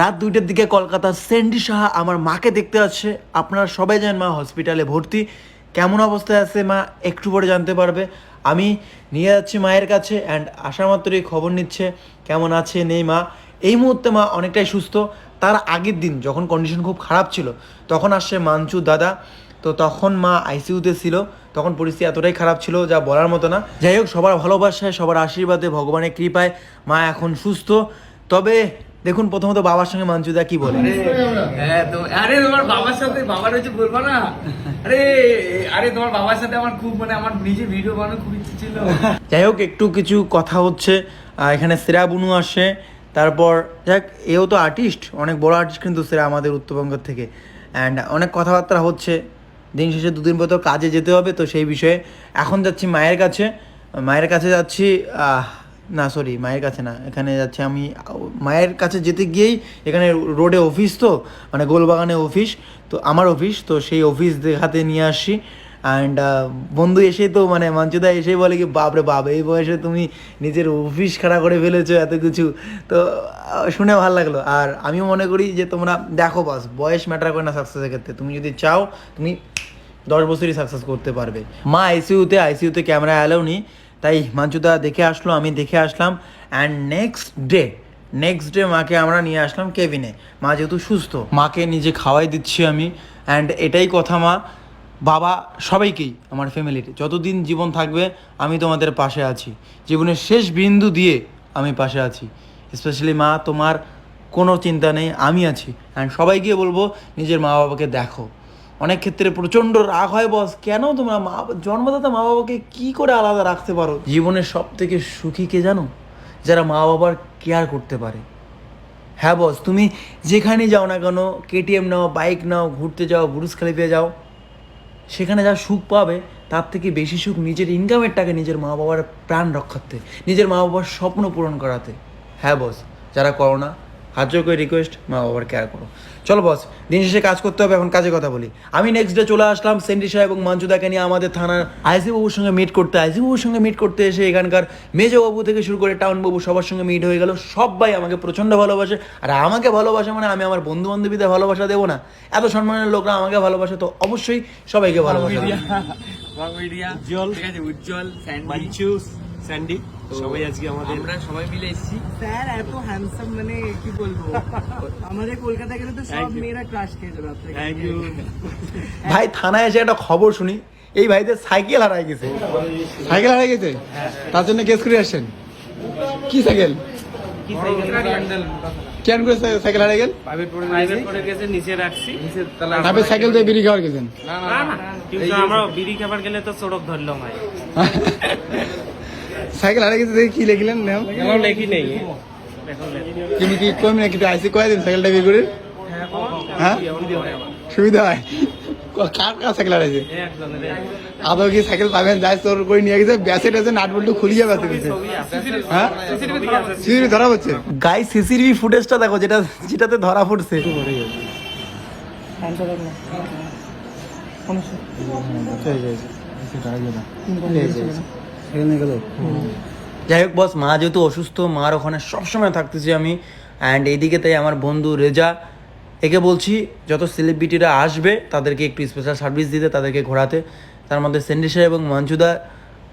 রাত দুইটার দিকে কলকাতার সেন্ডি সাহা আমার মাকে দেখতে আসছে। আপনারা সবাই জানেন মা হসপিটালে ভর্তি। কেমন অবস্থায় আছে মা একটু পরে জানতে পারবে। আমি নিয়ে যাচ্ছি মায়ের কাছে অ্যান্ড আসা মাত্রই খবর নিচ্ছে। কেমন আছে, নেই মা? এই মুহূর্তে মা অনেকটাই সুস্থ। তার আগের দিন যখন কন্ডিশন খুব খারাপ ছিল, তখন আসছে মাঞ্চু দাদা। তো তখন মা আইসিইউতে ছিল। তখন পরিস্থিতি এতটাই খারাপ ছিল যা বলার মতো না। যাই হোক, সবার ভালোবাসায়, সবার আশীর্বাদে ভগবানের কৃপায় মা এখন সুস্থ। তবে দেখুন প্রথমত বাবার সঙ্গে মাঞ্চুদা কি বলে? হ্যাঁ তো আরে তোমার বাবার সাথে বাবার হচ্ছে বলব না? আরে আরে তোমার বাবার সাথে আমার খুব মানে আমার নিজে ভিডিও বানানোর খুব ইচ্ছে ছিল। যাই হোক একটু কিছু কথা হচ্ছে। এখানে সেরা বুনু আসে। তারপর যাক এও তো আর্টিস্ট অনেক বড় আর্টিস্ট কিন্তু সেরা আমাদের উত্তরবঙ্গের থেকে। অ্যান্ড অনেক কথাবার্তা হচ্ছে। দিন শেষে দুদিন পর তো কাজে যেতে হবে তো সেই বিষয়ে এখন যাচ্ছি মায়ের কাছে। মায়ের কাছে যাচ্ছি আহ, না সরি মায়ের কাছে না, এখানে যাচ্ছে আমি মায়ের কাছে যেতে গিয়েই এখানে রোডে অফিস তো মানে গোলবাগানে অফিস তো আমার অফিস তো সেই অফিস দেখাতে নিয়ে আসছি অ্যান্ড বন্ধু এসে তো মানে মঞ্চুদা এসেই বলে কি, বাপরে বাপ, এই বয়সে তুমি নিজের অফিস খাড়া করে ফেলেছো এত কিছু। তো শুনে ভালো লাগল। আর আমিও মনে করি যে, তোমরা দেখো বাস বয়স ম্যাটার করে না সাকসেসের ক্ষেত্রে। তুমি যদি চাও, তুমি দশ বছরই সাকসেস করতে পারবে। মা আইসিইউতে আইসিইউতে ক্যামেরা অ্যালাউ তাই মঞ্চুদা দেখে আসলো, আমি দেখে আসলাম। And next day next day মাকে আমরা নিয়ে আসলাম কেবিনে। মা যেহেতু সুস্থ, মাকে নিজে খাওয়াই দিচ্ছি আমি। অ্যান্ড এটাই কথা মা, বাবা সবাইকেই, আমার ফ্যামিলির যতদিন জীবন থাকবে, আমি তোমাদের পাশে আছি। জীবনের শেষ বিন্দু দিয়ে আমি পাশে আছি। স্পেশালি মা, তোমার কোনো চিন্তা নেই, আমি আছি। অ্যান্ড সবাইকে বলব, নিজের মা বাবাকে দেখো। অনেক ক্ষেত্রে প্রচণ্ড রাগ হয় বস কেন তোমরা মা, জন্মদাতা মা বাবাকে কি করে আলাদা রাখতে পারো? জীবনের সব থেকে সুখী কে জানো? যারা মা বাবার কেয়ার করতে পারে। হ্যাঁ বস তুমি যেখানে যাও না কেন কেটিএম নাও বাইক নাও, ঘুরতে যাও বুরুজ খালিফে যাও, সেখানে যা সুখ পাবে, তার থেকে বেশি সুখ নিজের ইনকামের টাকা নিজের মা বাবার প্রাণ রক্ষাতে, নিজের মা বাবার স্বপ্ন পূরণ করাতে। হ্যাঁ বস যারা করো না হাত জোর করে রিকোয়েস্ট মা বাবার কেয়ার করো। চলো বস দিন শেষে কাজ করতে হবে এখন কাজে কথা বলি। আমি নেক্সট ডে চলে আসলাম সেন্ডিসা এবং মঞ্জুদাকে নিয়ে আমাদের থানার আইসি বাবুর সঙ্গে মিট করতে। আইসি বাবুর সঙ্গে মিট করতে এসে এখানকার মেজো বাবু থেকে শুরু করে টাউন বাবু সবার সঙ্গে মিট হয়ে গেল। সবাই আমাকে প্রচণ্ড ভালোবাসে আর আমাকে ভালোবাসে মানে আমি আমার বন্ধু বান্ধবীদের ভালোবাসা দেবো না। এত সম্মানের লোকরা আমাকে ভালোবাসে তো অবশ্যই সবাইকে ভালোবাসে মিডিয়া উজ্জ্বল। স্যান্ডি সবাই আজকে আমাদের আমরা সবাই মিলে এসেছি। স্যার এত হ্যান্ডসাম মানে কি বলব? আমাদের কলকাতা গেলে তো সব মেয়েরা ক্রাশ খেয়ে যাবে আপনাকে। থ্যাংক ইউ ভাই থানায় এসে একটা খবর শুনি। এই ভাইদের সাইকেল হারাই গেছে। সাইকেল হারিয়ে গেছে? তার জন্য কেস করে আসছেন? কি সাইকেল? কেন করে সাইকেল হারিয়ে গেল? প্রাইভেট করে গেছে। নিচে রাখছি। সাইকেল দিয়ে বিড়ি খাওয়ার গেছেন? না না কিন্তু আমরা বিড়ি খাবার গেলে তো সড়ক ধরলাম ভাই। সাইকেল হারিয়ে গেছে দেখে কি লিখলেন নাম লেখি নেই। তুমি কি কম না কিন্তু আইসি কয়ে দিন সাইকেলটা বের করে। হ্যাঁ? সুবিধা হয়? ক- কার কার সাইকেল হারিয়েছে আদৌ কি সাইকেল পাবেন যাই তোর করে নিয়ে গেছে ব্যাসে ট্যাসে নাট বল্টু খুলিয়ে ব্যাসে দিয়েছে হ্যাঁ? সিসিটিভি ধরা হচ্ছে গাই সিসিটিভি ফুটেজটা দেখো যেটা যেটাতে ধরা পড়ছে। যাই হোক বস মা যেহেতু অসুস্থ, মার ওখানে সবসময় থাকতেছি আমি। অ্যান্ড এইদিকে তাই আমার বন্ধু রেজা, একে বলছি যত সেলিব্রিটিরা আসবে, তাদেরকে একটু স্পেশাল সার্ভিস দিতে, তাদেরকে ঘোরাতে। তার মধ্যে সেন্ডিসা এবং মঞ্জুদা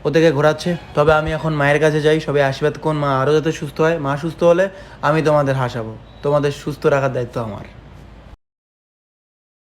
ওদেরকে ঘোরাচ্ছে। তবে আমি এখন মায়ের কাছে যাই, সবাই আশীর্বাদ কোন মা আরও যাতে সুস্থ হয়। মা সুস্থ হলে আমি তোমাদের হাসাবো। তোমাদের সুস্থ রাখার দায়িত্ব আমার।